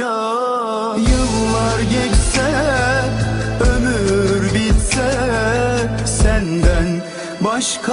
olacak Yıllar geçse ömür bitse senden başka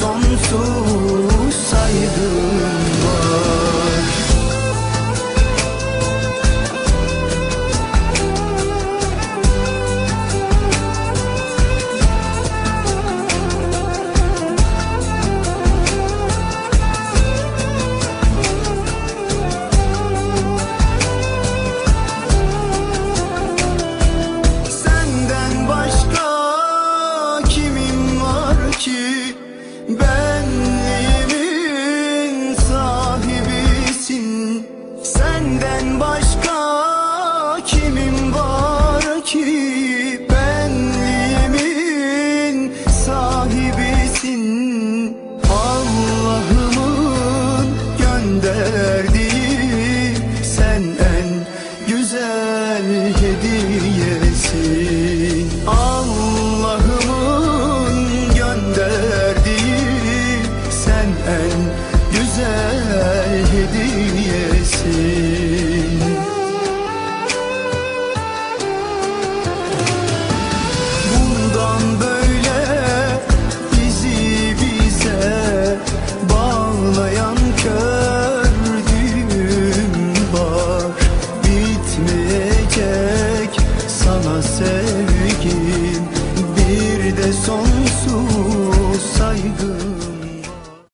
sonsuz saydım. Senden başka kimim var ki? Benliğimin sahibisin. Allah'ımın gönderdiği sen en güzel hediyesin. Allah'ımın gönderdiği sen en güzel hediyesin.